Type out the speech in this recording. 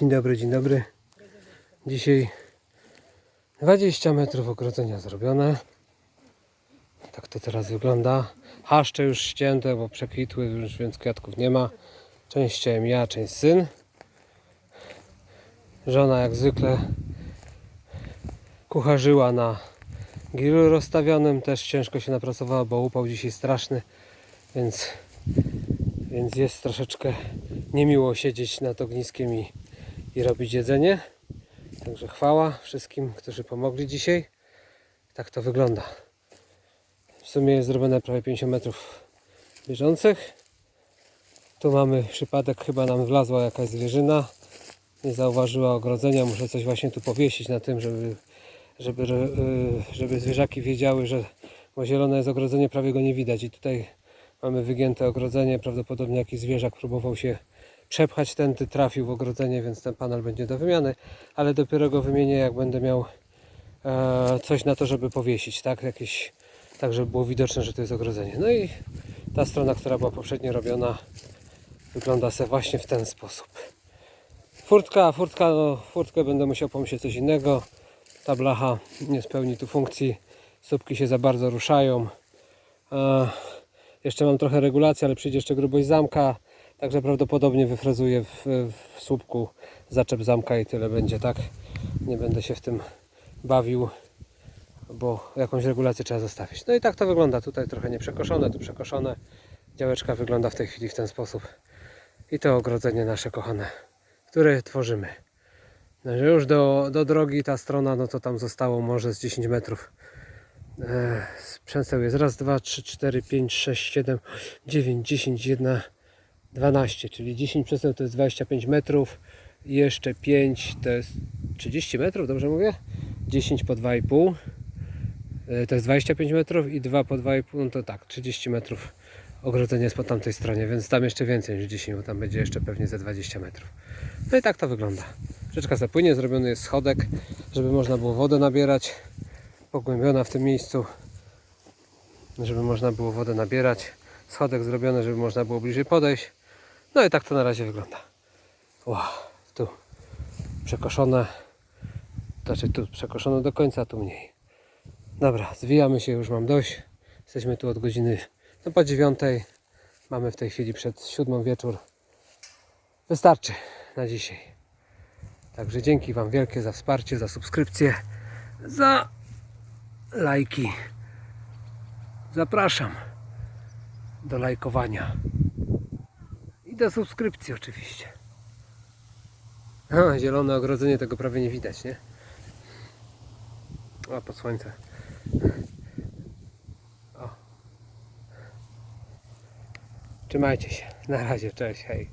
Dzień dobry, dzień dobry. Dzisiaj 20 metrów ogrodzenia zrobione. Tak to teraz wygląda. Haszcze już ścięte, bo przekwitły, już więc kwiatków nie ma. Część ściąłem ja, część syn. Żona jak zwykle kucharzyła na grillu rozstawionym. Też ciężko się napracowała, bo upał dzisiaj straszny, więc, więc jest troszeczkę niemiło siedzieć nad ogniskiem i, i robić jedzenie. Także chwała wszystkim, którzy pomogli dzisiaj. Tak to wygląda. W sumie jest zrobione prawie 50 metrów bieżących. Tu mamy przypadek, chyba nam wlazła jakaś zwierzyna. Nie zauważyła ogrodzenia. Muszę coś właśnie tu powiesić na tym, żeby, żeby, yy, żeby zwierzaki wiedziały, że bo zielone jest ogrodzenie, prawie go nie widać. I tutaj mamy wygięte ogrodzenie. Prawdopodobnie jakiś zwierzak próbował się przepchać tędy, trafił w ogrodzenie, więc ten panel będzie do wymiany. Ale dopiero go wymienię, jak będę miał e, coś na to, żeby powiesić, tak? Jakieś, tak, żeby było widoczne, że to jest ogrodzenie. No i ta strona, która była poprzednio robiona, wygląda se właśnie w ten sposób. Furtka, furtka, no, furtkę będę musiał pomyśleć coś innego. Ta blacha nie spełni tu funkcji. Słupki się za bardzo ruszają. E, jeszcze mam trochę regulacji, ale przyjdzie jeszcze grubość zamka. Także prawdopodobnie wyfrezuję w, w słupku zaczep zamka i tyle będzie, tak? Nie będę się w tym bawił, bo jakąś regulację trzeba zostawić. No i tak to wygląda. Tutaj trochę nieprzekoszone, tu przekoszone. Działeczka wygląda w tej chwili w ten sposób. I to ogrodzenie nasze kochane, które tworzymy. No, już do, do drogi ta strona, no to tam zostało może z 10 metrów. E, Sprzęseł jest raz, dwa, trzy, cztery, pięć, sześć, siedem, dziewięć, dziesięć, jedna, 12, czyli 10 przestęp to jest 25 metrów i jeszcze 5 to jest 30 metrów, dobrze mówię? 10 po 2,5 e, to jest 25 metrów i 2 po 2,5 no to tak, 30 metrów ogrodzenie jest po tamtej stronie, więc tam jeszcze więcej niż 10, bo tam będzie jeszcze pewnie ze 20 metrów. No i tak to wygląda. Rzeczka zapłynie, zrobiony jest schodek, żeby można było wodę nabierać, pogłębiona w tym miejscu, żeby można było wodę nabierać. Schodek zrobiony, żeby można było bliżej podejść. No i tak to na razie wygląda. Wow, tu przekoszone. Znaczy tu przekoszone do końca, tu mniej. Dobra, zwijamy się, już mam dość. Jesteśmy tu od godziny no po dziewiątej. Mamy w tej chwili przed siódmą wieczór. Wystarczy na dzisiaj. Także dzięki Wam wielkie za wsparcie, za subskrypcję, za lajki. Zapraszam do lajkowania. I do subskrypcji oczywiście. A, zielone ogrodzenie tego prawie nie widać, nie? O, pod słońce. O. Trzymajcie się. Na razie, cześć, hej.